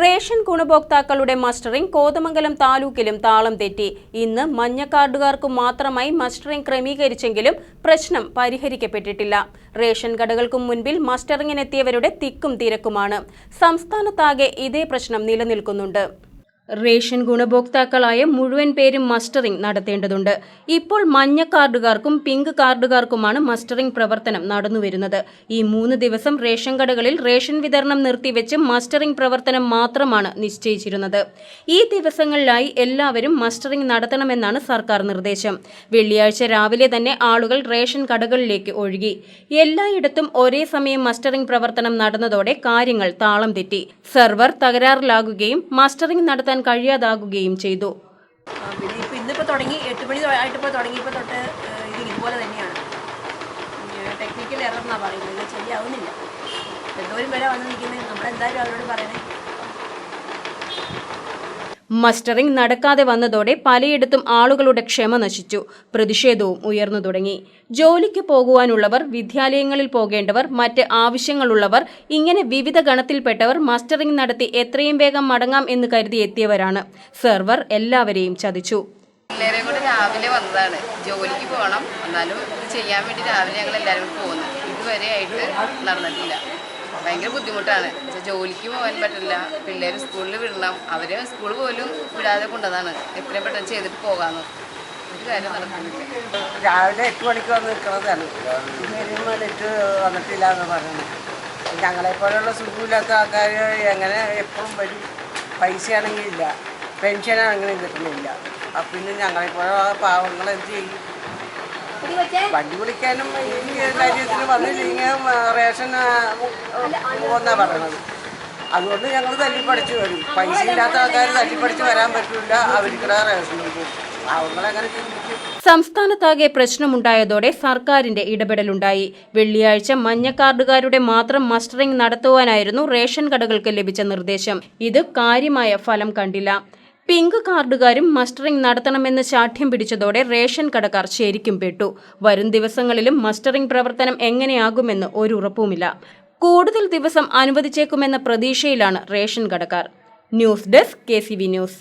Ration ഗുണഭോക്താക്കളുടെ mustering Kothamangalam താലൂക്കിലും താളം തെറ്റി. ഇന്ന് മഞ്ഞ കാർഡുകാർക്ക് മാത്രമായി മസ്റ്ററിംഗ് ക്രമീകരിച്ചെങ്കിലും പ്രശ്നം പരിഹരിക്കപ്പെട്ടിട്ടില്ല. റേഷൻ കടകൾക്കും മുൻപിൽ മസ്റ്ററിംഗിനെത്തിയവരുടെ തിക്കും തിരക്കുമാണ്. സംസ്ഥാനത്താകെ ഇതേ പ്രശ്നം നിലനിൽക്കുന്നുണ്ട്. റേഷൻ ഗുണഭോക്താക്കളായ മുഴുവൻ പേരും മസ്റ്ററിംഗ് നടത്തേണ്ടതുണ്ട്. ഇപ്പോൾ മഞ്ഞ കാർഡുകാർക്കും പിങ്ക് കാർഡുകാർക്കുമാണ് മസ്റ്ററിംഗ് പ്രവർത്തനം നടന്നുവരുന്നത്. ഈ മൂന്ന് ദിവസം റേഷൻ കടകളിൽ റേഷൻ വിതരണം നിർത്തിവെച്ച് മസ്റ്ററിംഗ് പ്രവർത്തനം മാത്രമാണ് നിശ്ചയിച്ചിരുന്നത്. ഈ ദിവസങ്ങളിലായി എല്ലാവരും മസ്റ്ററിംഗ് നടത്തണമെന്നാണ് സർക്കാർ നിർദ്ദേശം. വെള്ളിയാഴ്ച രാവിലെ തന്നെ ആളുകൾ റേഷൻ കടകളിലേക്ക് ഒഴുകി. എല്ലായിടത്തും ഒരേ സമയം മസ്റ്ററിംഗ് പ്രവർത്തനം നടന്നതോടെ കാര്യങ്ങൾ താളം തെറ്റി. സെർവർ തകരാറിലാകുകയും മസ്റ്ററിംഗ് നടത്താൻ കഴിയാതാകുകയും ചെയ്തു. പിന്നെ ഇപ്പോൾ ഇന്നിപ്പോൾ തുടങ്ങി എട്ട് മണി ആയിട്ടിപ്പോൾ തുടങ്ങിയപ്പോൾ തൊട്ട് ഇത് ഇതുപോലെ തന്നെയാണ്. ടെക്നിക്കൽ എറർ എന്നാണ് പറയുന്നത്. ശരിയാവുന്നില്ല. എന്തോരം വരെ വന്ന് നിൽക്കുന്നത് നമ്മളെന്തായാലും അവരോട് പറയണേ. മസ്റ്ററിംഗ് നടക്കാതെ വന്നതോടെ പലയിടത്തും ആളുകളുടെ ക്ഷമ നശിച്ചു. പ്രതിഷേധവും ഉയർന്നു തുടങ്ങി. ജോലിക്ക് പോകുവാനുള്ളവർ വിദ്യാലയങ്ങളിൽ പോകേണ്ടവർ മറ്റ് ആവശ്യങ്ങളുള്ളവർ ഇങ്ങനെ വിവിധ ഗണത്തിൽപ്പെട്ടവർ മസ്റ്ററിംഗ് നടത്തി എത്രയും വേഗം മടങ്ങാം എന്ന് കരുതി എത്തിയവരാണ്. സെർവർ എല്ലാവരെയും ചതിച്ചു. രാവിലെ വന്നതാണ്. ജോലിക്ക് പോകണം. എന്നാലും ചെയ്യാൻ വേണ്ടി രാവിലെ ഞങ്ങൾ എല്ലാവരും പോകുന്നു. ഇതുവരെ ആയിട്ട് നടന്നിട്ടില്ല. ഭയങ്കര ബുദ്ധിമുട്ടാണ്. ജോലിക്ക് പോകാൻ പറ്റില്ല. പിള്ളേർ സ്കൂളിൽ വിടണം. അവരെ സ്കൂൾ പോലും വിടാതെ കൊണ്ടതാണ്. എത്രയും പെട്ടെന്ന് ചെയ്തിട്ട് പോകാമെന്ന് ഒരു കാര്യം നടക്കുന്നില്ല. രാവിലെ എട്ട് മണിക്ക് വന്ന് നിൽക്കുന്നതാണ്. നെറ്റ് വന്നിട്ടില്ല എന്ന് പറയുന്നത് ഞങ്ങളെപ്പോലുള്ള സുഖമില്ലാത്ത ആൾക്കാർ എങ്ങനെ എപ്പോഴും വരും? പൈസയാണെങ്കിൽ ഇല്ല. പെൻഷനാണെങ്കിലും കിട്ടുന്നില്ല. അപ്പം പിന്നെ ഞങ്ങളെപ്പോലുള്ള പാവങ്ങൾ എന്ത് ചെയ്യും? വണ്ടി വിളിക്കാനും ഈ കാര്യത്തിന് വന്നില്ലെങ്കിൽ റേഷൻ ഒന്നാ പറയണത് അതുകൊണ്ട് ഞങ്ങൾ തല്ലിപ്പടിച്ച് വരും. പൈസ ഇല്ലാത്ത ആൾക്കാർ തല്ലിപ്പടിച്ച് വരാൻ പറ്റില്ല അവർക്കിടെ റേഷൻ പോകും സംസ്ഥാനത്താകെ പ്രശ്നമുണ്ടായതോടെ സർക്കാരിന്റെ ഇടപെടലുണ്ടായി. വെള്ളിയാഴ്ച മഞ്ഞക്കാർഡുകാരുടെ മാത്രം മസ്റ്ററിംഗ് നടത്തുവാനായിരുന്നു റേഷൻ കടകൾക്ക് ലഭിച്ച നിർദ്ദേശം. ഇത് കാര്യമായ ഫലം കണ്ടില്ല. പിങ്ക് കാർഡുകാരും മസ്റ്ററിംഗ് നടത്തണമെന്ന് ശാഠ്യം പിടിച്ചതോടെ റേഷൻ കടക്കാർ ശരിക്കും പെട്ടു. വരും ദിവസങ്ങളിലും മസ്റ്ററിംഗ് പ്രവർത്തനം എങ്ങനെയാകുമെന്ന് ഒരു ഉറപ്പുമില്ല കൂടുതൽ ദിവസം അനുവദിച്ചേക്കുമെന്ന പ്രതീക്ഷയിലാണ് ration കടക്കാർ. News desk K news.